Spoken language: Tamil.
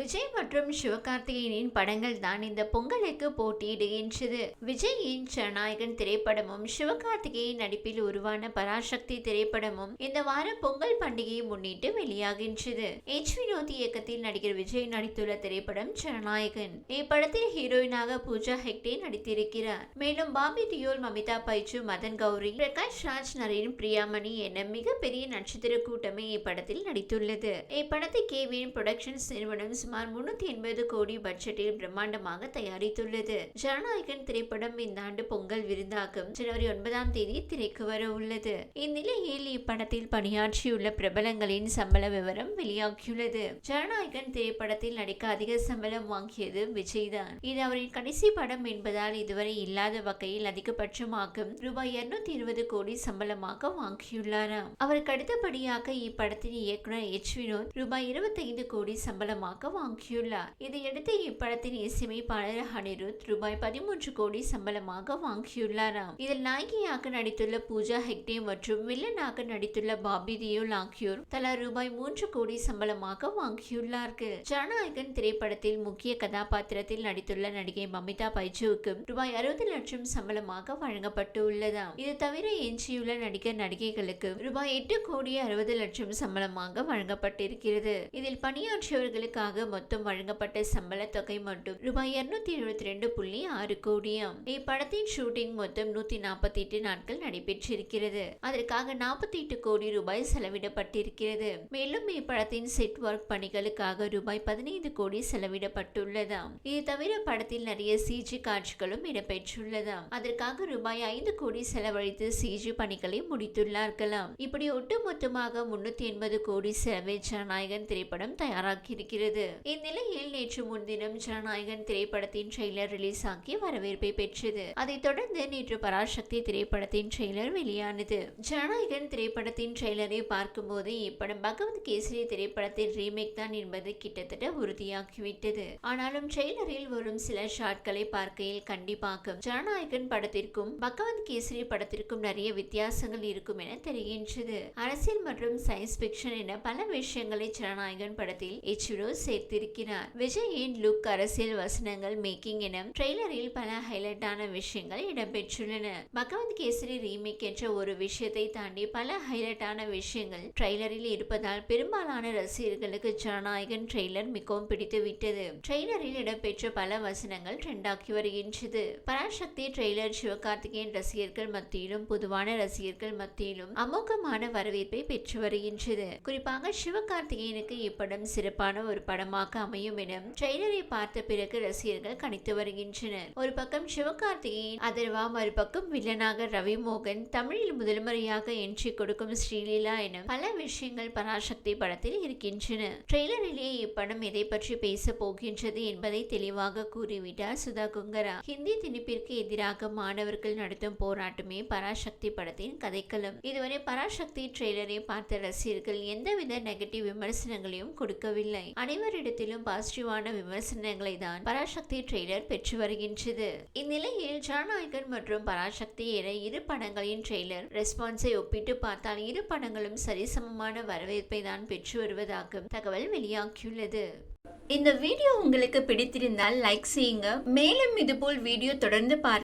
விஜய் மற்றும் சிவகார்த்திகேயனின் படங்கள் தான் இந்த பொங்கலுக்கு போட்டியிடுகின்றது. விஜயின் ஜனநாயகன் திரைப்படமும் சிவகார்த்திகேயன் நடிப்பில் உருவான பராசக்தி திரைப்படமும் இந்த வாரம் பொங்கல் பண்டிகையை முன்னிட்டு வெளியாகின்றது. எச் வினோத் இயக்கத்தில் நடிகர் விஜய் நடித்துள்ள திரைப்படம் ஜனநாயகன். இப்படத்தில் ஹீரோயினாக பூஜா ஹெக்டே நடித்திருக்கிறார். மேலும் பாபி டியோல் மமிதா பைச்சு மதன் கௌரி பிரகாஷ் ராஜ் நரேன் பிரியாமணி என மிகப்பெரிய நட்சத்திர கூட்டமே இப்படத்தில் நடித்துள்ளது. இப்படத்தை கேவிஎன் புரொடக்ஷன்ஸ் நிறுவனம் சுமார் முன்னூத்தி எண்பது கோடி பட்ஜெட்டில் பிரம்மாண்டமாக தயாரித்துள்ளது. ஜனநாயகன் திரைப்படம் இந்த ஆண்டு பொங்கல் விருந்தாகும் ஜனவரி ஒன்பதாம் தேதி திரைக்கு வர உள்ளது. இந்நிலையில் இப்படத்தில் பணியாற்றியுள்ள பிரபலங்களின் சம்பள விவரம் வெளியாகியுள்ளது. ஜனநாயகன் திரைப்படத்தில் நடிக்க அதிக சம்பளம் வாங்கியது விஜய் தான் இது அவரின் கடைசி படம் என்பதால் இதுவரை இல்லாத வகையில் அதிகபட்சமாகும். ரூபாய் இருநூத்தி இருபது கோடி சம்பளமாக வாங்கியுள்ளாராம். அவருக்கு அடுத்தபடியாக இப்படத்தின் இயக்குனர் எச் வினோத் ரூபாய் இருபத்தைந்து கோடி சம்பளமாக வாங்கியுள்ளார் இதையடுத்து இப்படத்தின் இசையமைப்பாளர் அனிருத் ரூபாய் பதிமூன்று கோடி சம்பளமாக வாங்கியுள்ளாராம் இதில் நாயகியாக நடித்துள்ள பூஜா ஹெக்டே மற்றும் வில்லனாக நடித்துள்ள பாபி தியோல் ஆகியோர் தலா ரூபாய் மூன்று கோடி சம்பளமாக வாங்கியுள்ளார்கள் ஜனநாயகன் திரைப்படத்தில் முக்கிய கதாபாத்திரத்தில் நடித்துள்ள நடிகை மமிதா பைஜுவுக்கும் ரூபாய் அறுபது லட்சம் சம்பளமாக வழங்கப்பட்டு உள்ளதாம். இது தவிர எஞ்சியுள்ள நடிகர் நடிகைகளுக்கு ரூபாய் எட்டு கோடி அறுபது லட்சம் சம்பளமாக வழங்கப்பட்டிருக்கிறது. இதில் பணியாற்றியவர்களுக்காக மொத்தம் வழங்கப்பட்ட சம்பள தொகை மட்டும் ரூபாய் இருநூத்தி எழுபத்தி ரெண்டு புள்ளி ஆறு கோடியாம். இப்படத்தின் ஷூட்டிங் மொத்தம் நூத்தி நாற்பத்தி எட்டு நாட்கள் நடைபெற்றிருக்கிறது. அதற்காக நாற்பத்தி எட்டு கோடி ரூபாய் செலவிடப்பட்டிருக்கிறது. மேலும் இப்படத்தின் செட் ஒர்க் பணிகளுக்காக ரூபாய் பதினைந்து கோடி செலவிடப்பட்டுள்ளதாம். இது தவிர படத்தில் நிறைய சிஜி காட்சிகளும் இடம்பெற்றுள்ளதாம். அதற்காக ரூபாய் ஐந்து கோடி செலவழித்து சிஜி பணிகளை முடித்துள்ளார்களாம். இப்படி ஒட்டுமொத்தமாக முன்னூத்தி எண்பது கோடி செலவில் ஜனநாயகன் திரைப்படம் தயாராகியிருக்கிறது இந்நிலையில் நேற்று முன்தினம் ஜனநாயகன் திரைப்படத்தின் ட்ரெய்லர் ரிலீஸ் ஆகி வரவேற்பை பெற்றது. அதைத் தொடர்ந்து நேற்று பராசக்தி திரைப்படத்தின் ட்ரெய்லர் வெளியானது. ஜனநாயகன் திரைப்படத்தின் ட்ரெய்லரை பார்க்கும்போது இப்படம் பகவத் கேசரி திரைப்படத்தின் ரீமேக் தான் என்பது கிட்டத்தட்ட உறுதியாகிவிட்டது. ஆனாலும் ட்ரெய்லரில் வரும் சில ஷாட்களை பார்க்கையில் கண்டிப்பாக ஜனநாயகன் படத்திற்கும் பகவத் கேசரி படத்திற்கும் நிறைய வித்தியாசங்கள் இருக்கும் என தெரிகின்றது. அரசியல் மற்றும் சயின்ஸ் பிக்ஷன் என பல விஷயங்களை ஜனநாயகன் படத்தில் எச்விரோ சேர்த்திருக்கிறார் விஜயின் லுக் அரசியல் வசனங்கள் மேக்கிங் என ட்ரெய்லரில் பல ஹைலைட்டான விஷயங்கள் இடம்பெற்றுள்ளன. பகவத் கேசரி ரீமேக் என்ற ஒரு விஷயத்தை தாண்டி பல ஹைலைட்டான விஷயங்கள் ட்ரெய்லரில் இருப்பதால் பெரும்பாலான ரசிகர்களுக்கு ஜனநாயகன் ட்ரெய்லர் மிகவும் பிடித்து விட்டது ட்ரெய்லரில் இடம்பெற்ற பல வசனங்கள் ட்ரெண்டாகி வருகின்றது. பராசக்தி ட்ரெய்லர் சிவகார்த்திகேயன் ரசிகர்கள் மத்தியிலும் பொதுவான ரசிகர்கள் மத்தியிலும் அமோகமான வரவேற்பை பெற்று வருகின்றது. குறிப்பாக சிவகார்த்திகேயனுக்கு இப்படம் சிறப்பான ஒரு படம் படமாக அமையும் என ட்ரெய்லரை பார்த்த பிறகு ரசிகர்கள் கணித்து வருகின்றனர். ஒரு பக்கம் சிவகார்த்திகேயன் அதர்வா மறுபக்கம் வில்லனாக ரவி மோகன் தமிழில் முதல் முறையாக என்ட்ரி கொடுக்கும் ஸ்ரீலீலா என பல விஷயங்கள் பராசக்தி படத்தில் இருக்கின்றன. ட்ரெய்லரிலேயே இப்படம் எதை பற்றி பேச போகின்றது என்பதை தெளிவாக கூறிவிட்டார் சுதா குங்கரா. ஹிந்தி திணிப்பிற்கு எதிராக மாணவர்கள் நடத்தும் போராட்டமே பராசக்தி படத்தின் கதைக்களம். இதுவரை பராசக்தி ட்ரெய்லரை பார்த்த ரசிகர்கள் எந்தவித நெகட்டிவ் விமர்சனங்களையும் கொடுக்கவில்லை. அனைவரிடத்திலும் பாசிட்டிவான விமர்சனங்களை தான் பராசக்தி ட்ரெய்லர் பெற்று வருகின்றது. இந்நிலையில் ஜனநாயகன் மற்றும் பராசக்தி என இரு படங்களின் ட்ரெய்லர் ரெஸ்பான்ஸை ஒப்பிட்டு பார்த்தால் இரு படங்களும் சரிசமமான வரவேற்பை தான் பெற்று வருவதாகவும் தகவல் வெளியாகியுள்ளது. இந்த வீடியோ உங்களுக்கு பிடித்திருந்தால் லைக் செய்யுங்க. மேலும் இதுபோல் வீடியோ தொடர்ந்து பார்க்க